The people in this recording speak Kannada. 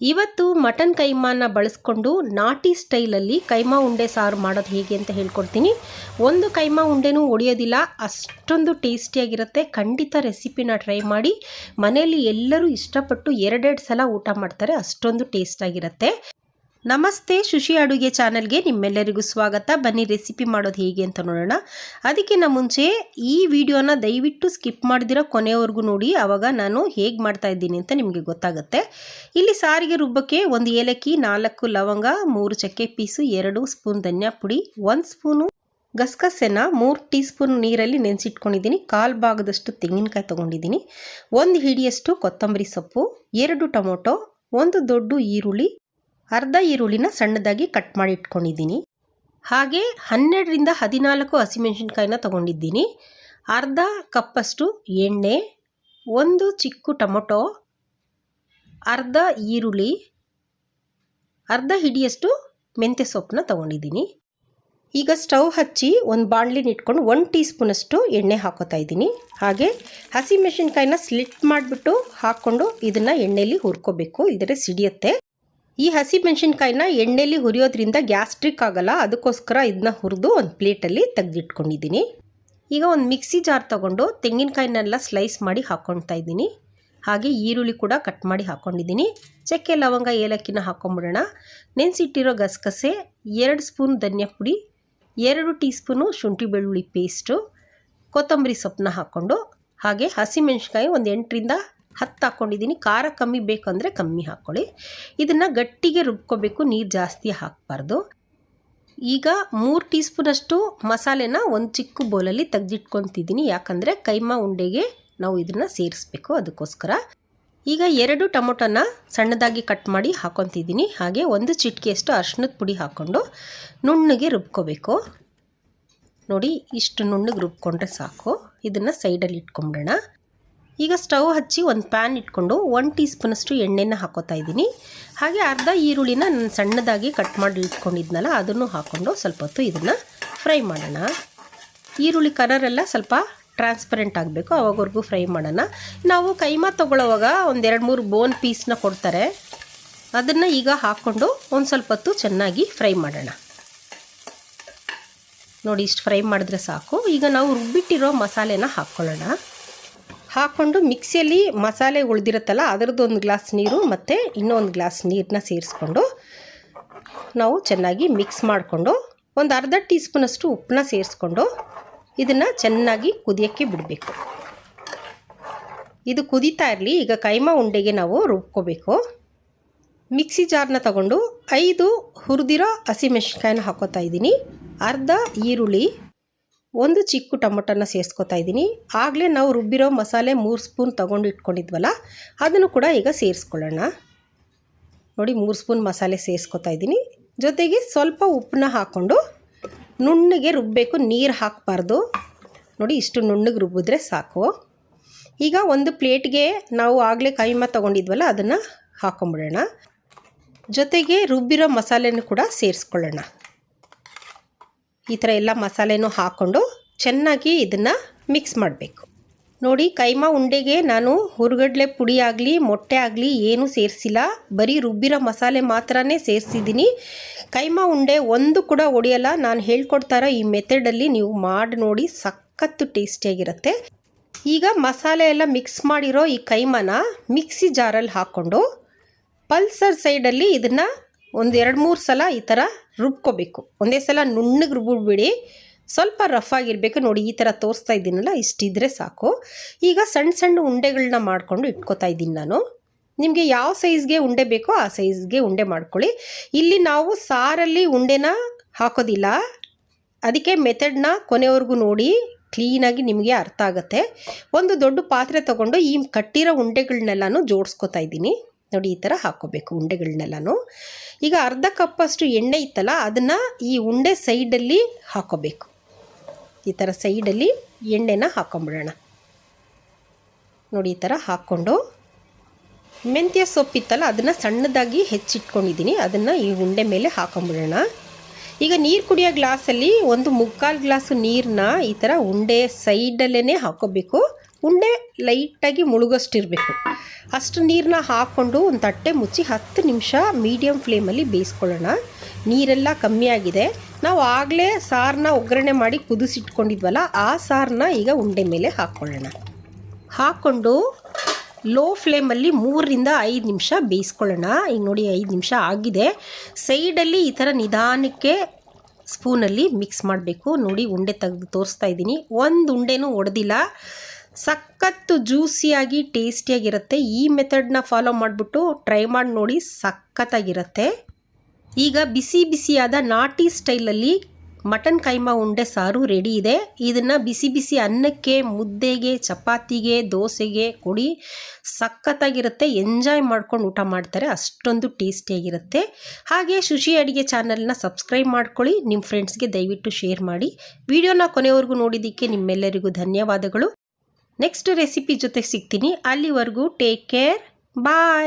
ಇವತ್ತು ಮಟನ್ ಕೈಮಾನ ಬಳಸ್ಕೊಂಡು ನಾಟಿ ಸ್ಟೈಲಲ್ಲಿ ಕೈಮಾ ಉಂಡೆ ಸಾರು ಮಾಡೋದು ಹೇಗೆ ಅಂತ ಹೇಳ್ಕೊಡ್ತೀನಿ. ಒಂದು ಕೈಮಾ ಉಂಡೆನೂ ಒಡೆಯೋದಿಲ್ಲ, ಅಷ್ಟೊಂದು ಟೇಸ್ಟಿಯಾಗಿರುತ್ತೆ. ಖಂಡಿತ ರೆಸಿಪಿನ ಟ್ರೈ ಮಾಡಿ. ಮನೆಯಲ್ಲಿ ಎಲ್ಲರೂ ಇಷ್ಟಪಟ್ಟು ಎರಡೆರಡು ಸಲ ಊಟ ಮಾಡ್ತಾರೆ, ಅಷ್ಟೊಂದು ಟೇಸ್ಟಾಗಿರುತ್ತೆ. ನಮಸ್ತೆ, ಶುಶಿ ಅಡುಗೆ ಚಾನಲ್ಗೆ ನಿಮ್ಮೆಲ್ಲರಿಗೂ ಸ್ವಾಗತ. ಬನ್ನಿ, ರೆಸಿಪಿ ಮಾಡೋದು ಹೇಗೆ ಅಂತ ನೋಡೋಣ. ಅದಕ್ಕಿಂತ ಮುಂಚೆ ಈ ವಿಡಿಯೋನ ದಯವಿಟ್ಟು ಸ್ಕಿಪ್ ಮಾಡಿದಿರೋ ಕೊನೆಯವರೆಗೂ ನೋಡಿ. ಆವಾಗ ನಾನು ಹೇಗೆ ಮಾಡ್ತಾ ಇದ್ದೀನಿ ಅಂತ ನಿಮಗೆ ಗೊತ್ತಾಗುತ್ತೆ. ಇಲ್ಲಿ ಸಾರಿಗೆ ರುಬ್ಬಕ್ಕೆ ಒಂದು ಏಲಕ್ಕಿ, ನಾಲ್ಕು ಲವಂಗ, ಮೂರು ಚಕ್ಕೆ ಪೀಸು, ಎರಡು ಸ್ಪೂನ್ ಧನ್ಯಾ ಪುಡಿ, ಒಂದು ಸ್ಪೂನು ಗಸಗಸೆನ, ಮೂರು ಟೀ ಸ್ಪೂನ್ ನೀರಲ್ಲಿ ನೆನೆಸಿಟ್ಕೊಂಡಿದ್ದೀನಿ. ಕಾಲು ಭಾಗದಷ್ಟು ತೆಂಗಿನಕಾಯಿ ತೊಗೊಂಡಿದ್ದೀನಿ. ಒಂದು ಹಿಡಿಯಷ್ಟು ಕೊತ್ತಂಬರಿ ಸೊಪ್ಪು, ಎರಡು ಟೊಮೊಟೊ, ಒಂದು ದೊಡ್ಡ ಈರುಳ್ಳಿ ಅರ್ಧ ಈರುಳ್ಳಿನ ಸಣ್ಣದಾಗಿ ಕಟ್ ಮಾಡಿ ಇಟ್ಕೊಂಡಿದ್ದೀನಿ. ಹಾಗೆ ಹನ್ನೆರಡರಿಂದ ಹದಿನಾಲ್ಕು ಹಸಿಮೆಣಸಿನ್ಕಾಯಿನ ತೊಗೊಂಡಿದ್ದೀನಿ. ಅರ್ಧ ಕಪ್ಪಷ್ಟು ಎಣ್ಣೆ, ಒಂದು ಚಿಕ್ಕ ಟೊಮೊಟೊ, ಅರ್ಧ ಈರುಳ್ಳಿ, ಅರ್ಧ ಹಿಡಿಯಷ್ಟು ಮೆಂತ್ಯ ಸೊಪ್ಪನ್ನ ತೊಗೊಂಡಿದ್ದೀನಿ. ಈಗ ಸ್ಟವ್ ಹಚ್ಚಿ ಒಂದು ಬಾಣಲಿನ ಇಟ್ಕೊಂಡು ಒಂದು ಟೀ ಸ್ಪೂನಷ್ಟು ಎಣ್ಣೆ ಹಾಕೋತಾ ಇದ್ದೀನಿ. ಹಾಗೆ ಹಸಿಮೆಣಸಿನ್ಕಾಯಿನ ಸ್ಲಿಟ್ ಮಾಡಿಬಿಟ್ಟು ಹಾಕ್ಕೊಂಡು ಇದನ್ನು ಎಣ್ಣೆಯಲ್ಲಿ ಹುರ್ಕೋಬೇಕು ಇದ್ರೆ ಸಿಡಿಯುತ್ತೆ. ಈ ಹಸಿ ಮೆಣಸಿನ್ಕಾಯಿನ ಎಣ್ಣೆಲಿ ಹುರಿಯೋದ್ರಿಂದ ಗ್ಯಾಸ್ಟ್ರಿಕ್ ಆಗಲ್ಲ, ಅದಕ್ಕೋಸ್ಕರ ಇದನ್ನ ಹುರಿದು ಒಂದು ಪ್ಲೇಟಲ್ಲಿ ತೆಗೆದಿಟ್ಕೊಂಡಿದ್ದೀನಿ. ಈಗ ಒಂದು ಮಿಕ್ಸಿ ಜಾರ್ ತೊಗೊಂಡು ತೆಂಗಿನಕಾಯಿನೆಲ್ಲ ಸ್ಲೈಸ್ ಮಾಡಿ ಹಾಕ್ಕೊಳ್ತಾ ಇದ್ದೀನಿ. ಹಾಗೆ ಈರುಳ್ಳಿ ಕೂಡ ಕಟ್ ಮಾಡಿ ಹಾಕ್ಕೊಂಡಿದ್ದೀನಿ ಚಕ್ಕೆ, ಲವಂಗ, ಏಲಕ್ಕಿನ ಹಾಕ್ಕೊಂಬಿಡೋಣ ನೆನೆಸಿಟ್ಟಿರೋ ಗಸಗಸೆ, ಎರಡು ಸ್ಪೂನ್ ಧನಿಯಾ ಪುಡಿ, ಎರಡು ಟೀ ಸ್ಪೂನು ಶುಂಠಿ ಬೆಳ್ಳುಳ್ಳಿ ಪೇಸ್ಟು, ಕೊತ್ತಂಬರಿ ಸೊಪ್ಪನ್ನ ಹಾಕ್ಕೊಂಡು ಹಾಗೆ ಹಸಿಮೆಣ್ಸಿನ್ಕಾಯಿ ಒಂದು ಎಂಟರಿಂದ ಹತ್ತು ಹಾಕ್ಕೊಂಡಿದ್ದೀನಿ ಖಾರ ಕಮ್ಮಿ ಬೇಕಂದರೆ ಕಮ್ಮಿ ಹಾಕ್ಕೊಳ್ಳಿ ಇದನ್ನು ಗಟ್ಟಿಗೆ ರುಬ್ಕೋಬೇಕು. ನೀರು ಜಾಸ್ತಿ ಹಾಕಬಾರ್ದು. ಈಗ ಮೂರು ಟೀ ಸ್ಪೂನಷ್ಟು ಮಸಾಲೆನ ಒಂದು ಚಿಕ್ಕ ಬೌಲಲ್ಲಿ ತೆಗೆದಿಟ್ಕೊತಿದ್ದೀನಿ. ಯಾಕಂದರೆ ಕೈಮಾ ಉಂಡೆಗೆ ನಾವು ಇದನ್ನು ಸೇರಿಸ್ಬೇಕು ಅದಕ್ಕೋಸ್ಕರ. ಈಗ ಎರಡು ಟೊಮೊಟೊನ ಸಣ್ಣದಾಗಿ ಕಟ್ ಮಾಡಿ ಹಾಕೊತಿದ್ದೀನಿ. ಹಾಗೆ ಒಂದು ಚಿಟಿಕೆಯಷ್ಟು ಅರ್ಶಿನದ ಪುಡಿ ಹಾಕ್ಕೊಂಡು ನುಣ್ಣಗೆ ರುಬ್ಕೋಬೇಕು. ನೋಡಿ ಇಷ್ಟು ನುಣ್ಣಗೆ ರುಬ್ಕೊಂಡ್ರೆ ಸಾಕು. ಇದನ್ನು ಸೈಡಲ್ಲಿ ಇಟ್ಕೊಂಬಿಡೋಣ. ಈಗ ಸ್ಟವ್ ಹಚ್ಚಿ ಒಂದು ಪ್ಯಾನ್ ಇಟ್ಕೊಂಡು ಒನ್ ಟೀ ಸ್ಪೂನಷ್ಟು ಎಣ್ಣೆನ ಹಾಕೋತಾ ಇದ್ದೀನಿ. ಹಾಗೆ ಅರ್ಧ ಈರುಳ್ಳಿನ ನಾನು ಸಣ್ಣದಾಗಿ ಕಟ್ ಮಾಡಿ ಇಟ್ಕೊಂಡಿದ್ನಲ್ಲ, ಅದನ್ನು ಹಾಕ್ಕೊಂಡು ಸ್ವಲ್ಪ ಹೊತ್ತು ಇದನ್ನು ಫ್ರೈ ಮಾಡೋಣ. ಈರುಳ್ಳಿ ಕಲರೆಲ್ಲ ಸ್ವಲ್ಪ ಟ್ರಾನ್ಸ್ಪರೆಂಟ್ ಆಗಬೇಕು, ಅವಾಗವರೆಗೂ ಫ್ರೈ ಮಾಡೋಣ. ನಾವು ಕೈಮಾ ತೊಗೊಳ್ಳೋವಾಗ ಒಂದೆರಡು ಮೂರು ಬೋನ್ ಪೀಸ್ನ ಕೊಡ್ತಾರೆ. ಅದನ್ನು ಈಗ ಹಾಕ್ಕೊಂಡು ಒಂದು ಸ್ವಲ್ಪ ಹೊತ್ತು ಚೆನ್ನಾಗಿ ಫ್ರೈ ಮಾಡೋಣ. ನೋಡಿ, ಇಷ್ಟು ಫ್ರೈ ಮಾಡಿದ್ರೆ ಸಾಕು. ಈಗ ನಾವು ರುಬ್ಬಿಟ್ಟಿರೋ ಮಸಾಲೆನ ಹಾಕ್ಕೊಳ್ಳೋಣ. ಹಾಕ್ಕೊಂಡು ಮಿಕ್ಸಿಯಲ್ಲಿ ಮಸಾಲೆ ಉಳಿದಿರುತ್ತಲ್ಲ ಅದರದ್ದು ಒಂದು ಗ್ಲಾಸ್ ನೀರು ಮತ್ತು ಇನ್ನೊಂದು ಗ್ಲಾಸ್ ನೀರನ್ನ ಸೇರಿಸ್ಕೊಂಡು ನಾವು ಚೆನ್ನಾಗಿ ಮಿಕ್ಸ್ ಮಾಡಿಕೊಂಡು ಒಂದು ಅರ್ಧ ಟೀ ಸ್ಪೂನಷ್ಟು ಉಪ್ಪನ್ನ ಸೇರಿಸ್ಕೊಂಡು ಇದನ್ನು ಚೆನ್ನಾಗಿ ಕುದಿಯೋಕ್ಕೆ ಬಿಡಬೇಕು. ಇದು ಕುದೀತಾ ಇರಲಿ, ಈಗ ಕೈಮಾ ಉಂಡೆಗೆ ನಾವು ರುಬ್ಕೋಬೇಕು. ಮಿಕ್ಸಿ ಜಾರ್ನ ತಗೊಂಡು ಐದು ಹುರಿದಿರೋ ಹಸಿಮೆಣ್ಸಿನ್ಕಾಯಿನ ಹಾಕೋತಾ ಇದ್ದೀನಿ. ಅರ್ಧ ಈರುಳ್ಳಿ ಒಂದು ಚಿಕ್ಕ ಟೊಮೊಟೊನ ಸೇರಿಸ್ಕೊತಾ ಇದ್ದೀನಿ. ಆಗಲೇ ನಾವು ರುಬ್ಬಿರೋ ಮಸಾಲೆ ಮೂರು ಸ್ಪೂನ್ ತೊಗೊಂಡು ಇಟ್ಕೊಂಡಿದ್ವಲ್ಲ, ಅದನ್ನು ಕೂಡ ಈಗ ಸೇರಿಸ್ಕೊಳ್ಳೋಣ. ನೋಡಿ, ಮೂರು ಸ್ಪೂನ್ ಮಸಾಲೆ ಸೇರಿಸ್ಕೊತಾ ಇದ್ದೀನಿ. ಜೊತೆಗೆ ಸ್ವಲ್ಪ ಉಪ್ಪನ್ನ ಹಾಕ್ಕೊಂಡು ನುಣ್ಣಗೆ ರುಬ್ಬಬೇಕು ನೀರು ಹಾಕಬಾರ್ದು. ನೋಡಿ, ಇಷ್ಟು ನುಣ್ಣಗೆ ರುಬ್ಬಿದ್ರೆ ಸಾಕು. ಈಗ ಒಂದು ಪ್ಲೇಟ್ಗೆ ನಾವು ಆಗಲೇ ಕೈಮ ತೊಗೊಂಡಿದ್ವಲ್ಲ, ಅದನ್ನು ಹಾಕೊಂಬಿಡೋಣ. ಜೊತೆಗೆ ರುಬ್ಬಿರೋ ಮಸಾಲೆನೂ ಕೂಡ ಸೇರಿಸ್ಕೊಳ್ಳೋಣ. ಈ ಥರ ಎಲ್ಲ ಮಸಾಲೆನೂ ಹಾಕ್ಕೊಂಡು ಚೆನ್ನಾಗಿ ಇದನ್ನು ಮಿಕ್ಸ್ ಮಾಡಬೇಕು. ನೋಡಿ, ಕೈಮಾ ಉಂಡೆಗೆ ನಾನು ಹುರುಗಡ್ಲೆ ಪುಡಿ ಆಗಲಿ, ಮೊಟ್ಟೆ ಆಗಲಿ ಏನೂ ಸೇರಿಸಿಲ್ಲ. ಬರೀ ರುಬ್ಬಿರೋ ಮಸಾಲೆ ಮಾತ್ರನೇ ಸೇರಿಸಿದ್ದೀನಿ. ಕೈಮಾ ಉಂಡೆ ಒಂದು ಕೂಡ ಒಡೆಯಲ್ಲ. ನಾನು ಹೇಳ್ಕೊಡ್ತಾರೋ ಈ ಮೆಥಡಲ್ಲಿ ನೀವು ಮಾಡಿ ನೋಡಿ ಸಖತ್ತು ಟೇಸ್ಟಿಯಾಗಿರುತ್ತೆ ಈಗ ಮಸಾಲೆ ಎಲ್ಲ ಮಿಕ್ಸ್ ಮಾಡಿರೋ ಈ ಕೈಮಾನ ಮಿಕ್ಸಿ ಜಾರಲ್ಲಿ ಹಾಕ್ಕೊಂಡು ಪಲ್ಸರ್ ಸೈಡಲ್ಲಿ ಇದನ್ನು ಒಂದು ಎರಡು ಮೂರು ಸಲ ಈ ಥರ ರುಬ್ಕೋಬೇಕು. ಒಂದೇ ಸಲ ನುಣ್ಣಗೆ ರುಬ್ಬಿಬಿಡಿ ಸ್ವಲ್ಪ ರಫ್ ಆಗಿರಬೇಕು. ನೋಡಿ, ಈ ಥರ ತೋರಿಸ್ತಾ ಇದ್ದೀನಲ್ಲ, ಇಷ್ಟಿದ್ರೆ ಸಾಕು. ಈಗ ಸಣ್ಣ ಸಣ್ಣ ಉಂಡೆಗಳನ್ನ ಮಾಡಿಕೊಂಡು ಇಟ್ಕೋತಾ ಇದ್ದೀನಿ ನಾನು. ನಿಮಗೆ ಯಾವ ಸೈಜ್ಗೆ ಉಂಡೆ ಬೇಕೋ ಆ ಸೈಜ್ಗೆ ಉಂಡೆ ಮಾಡ್ಕೊಳ್ಳಿ. ಇಲ್ಲಿ ನಾವು ಸಾರಲ್ಲಿ ಉಂಡೆನ ಹಾಕೋದಿಲ್ಲ. ಅದಕ್ಕೆ ಮೆಥಡ್ನ ಕೊನೆವರೆಗೂ ನೋಡಿ ಕ್ಲೀನಾಗಿ ನಿಮಗೆ ಅರ್ಥ ಆಗುತ್ತೆ. ಒಂದು ದೊಡ್ಡ ಪಾತ್ರೆ ತೊಗೊಂಡು ಈ ಕಟ್ಟಿರೋ ಉಂಡೆಗಳನ್ನೆಲ್ಲನೂ ಜೋಡಿಸ್ಕೊತಾ ಇದ್ದೀನಿ. ನೋಡಿ, ಈ ಥರ ಹಾಕ್ಕೋಬೇಕು ಉಂಡೆಗಳನ್ನೆಲ್ಲನೂ ಈಗ ಅರ್ಧ ಕಪ್ಪಷ್ಟು ಎಣ್ಣೆ ಇತ್ತಲ್ಲ, ಅದನ್ನು ಈ ಉಂಡೆ ಸೈಡಲ್ಲಿ ಹಾಕೋಬೇಕು. ಈ ಥರ ಸೈಡಲ್ಲಿ ಎಣ್ಣೆನ ಹಾಕ್ಕೊಂಬಿಡೋಣ ನೋಡಿ, ಈ ಥರ ಹಾಕ್ಕೊಂಡು. ಮೆಂತ್ಯ ಸೊಪ್ಪಿತ್ತಲ್ಲ ಅದನ್ನು ಸಣ್ಣದಾಗಿ ಹೆಚ್ಚಿಟ್ಕೊಂಡಿದ್ದೀನಿ. ಅದನ್ನು ಈ ಉಂಡೆ ಮೇಲೆ ಹಾಕೊಂಬಿಡೋಣ. ಈಗ ನೀರು ಕುಡಿಯೋ ಗ್ಲಾಸಲ್ಲಿ ಒಂದು ಮುಕ್ಕಾಲು ಗ್ಲಾಸು ನೀರನ್ನ ಈ ಥರ ಉಂಡೆ ಸೈಡಲ್ಲೇ ಹಾಕೋಬೇಕು. ಉಂಡೆ ಲೈಟಾಗಿ ಮುಳುಗಷ್ಟಿರಬೇಕು. ಅಷ್ಟು ನೀರನ್ನ ಹಾಕ್ಕೊಂಡು ಒಂದು ತಟ್ಟೆ ಮುಚ್ಚಿ ಹತ್ತು ನಿಮಿಷ ಮೀಡಿಯಮ್ ಫ್ಲೇಮಲ್ಲಿ ಬೇಯಿಸ್ಕೊಳ್ಳೋಣ. ನೀರೆಲ್ಲ ಕಮ್ಮಿ ಆಗಿದೆ. ನಾವು ಆಗಲೇ ಸಾರನ್ನ ಒಗ್ಗರಣೆ ಮಾಡಿ ಕುದಿಸಿಟ್ಕೊಂಡಿದ್ವಲ್ಲ, ಆ ಸಾರನ್ನ ಈಗ ಉಂಡೆ ಮೇಲೆ ಹಾಕ್ಕೊಳ್ಳೋಣ. ಹಾಕ್ಕೊಂಡು ಲೋ ಫ್ಲೇಮಲ್ಲಿ ಮೂರರಿಂದ ಐದು ನಿಮಿಷ ಬೇಯಿಸ್ಕೊಳ್ಳೋಣ. ಈಗ ನೋಡಿ ಐದು ನಿಮಿಷ ಆಗಿದೆ. ಸೈಡಲ್ಲಿ ಈ ಥರ ನಿಧಾನಕ್ಕೆ ಸ್ಪೂನಲ್ಲಿ ಮಿಕ್ಸ್ ಮಾಡಬೇಕು. ನೋಡಿ ಉಂಡೆ ತೆಗೆದು ತೋರಿಸ್ತಾ ಇದ್ದೀನಿ. ಒಂದು ಉಂಡೆನೂ ಒಡೆದಿಲ್ಲ. ಸಖತ್ತು ಜ್ಯೂಸಿಯಾಗಿ, ಟೇಸ್ಟಿಯಾಗಿರುತ್ತೆ. ಈ ಮೆಥಡ್ನ ಫಾಲೋ ಮಾಡಿಬಿಟ್ಟು ಟ್ರೈ ಮಾಡಿ ನೋಡಿ, ಸಖತ್ತಾಗಿರುತ್ತೆ. ಈಗ ಬಿಸಿ ಬಿಸಿಯಾದ ನಾಟಿ ಸ್ಟೈಲಲ್ಲಿ ಮಟನ್ ಕೈಮಾ ಉಂಡೆ ಸಾರು ರೆಡಿ ಇದೆ. ಇದನ್ನು ಬಿಸಿ ಬಿಸಿ ಅನ್ನಕ್ಕೆ, ಮುದ್ದೆಗೆ, ಚಪಾತಿಗೆ, ದೋಸೆಗೆ ಕೊಡಿ. ಸಖತ್ತಾಗಿರುತ್ತೆ. ಎಂಜಾಯ್ ಮಾಡ್ಕೊಂಡು ಊಟ ಮಾಡ್ತಾರೆ. ಅಷ್ಟೊಂದು ಟೇಸ್ಟಿಯಾಗಿರುತ್ತೆ. ಹಾಗೆ ಶುಶಿ ಅಡುಗೆ ಚಾನಲ್ನ ಸಬ್ಸ್ಕ್ರೈಬ್ ಮಾಡ್ಕೊಳ್ಳಿ. ನಿಮ್ಮ ಫ್ರೆಂಡ್ಸ್ಗೆ ದಯವಿಟ್ಟು ಶೇರ್ ಮಾಡಿ. ವಿಡಿಯೋನ ಕೊನೆವರೆಗೂ ನೋಡಿದ್ದಕ್ಕೆ ನಿಮ್ಮೆಲ್ಲರಿಗೂ ಧನ್ಯವಾದಗಳು. ನೆಕ್ಸ್ಟ್ ರೆಸಿಪಿ ಜೊತೆ ಸಿಗ್ತೀನಿ. ಅಲ್ಲಿವರೆಗೂ ಟೇಕ್ ಕೇರ್ ಬಾಯ್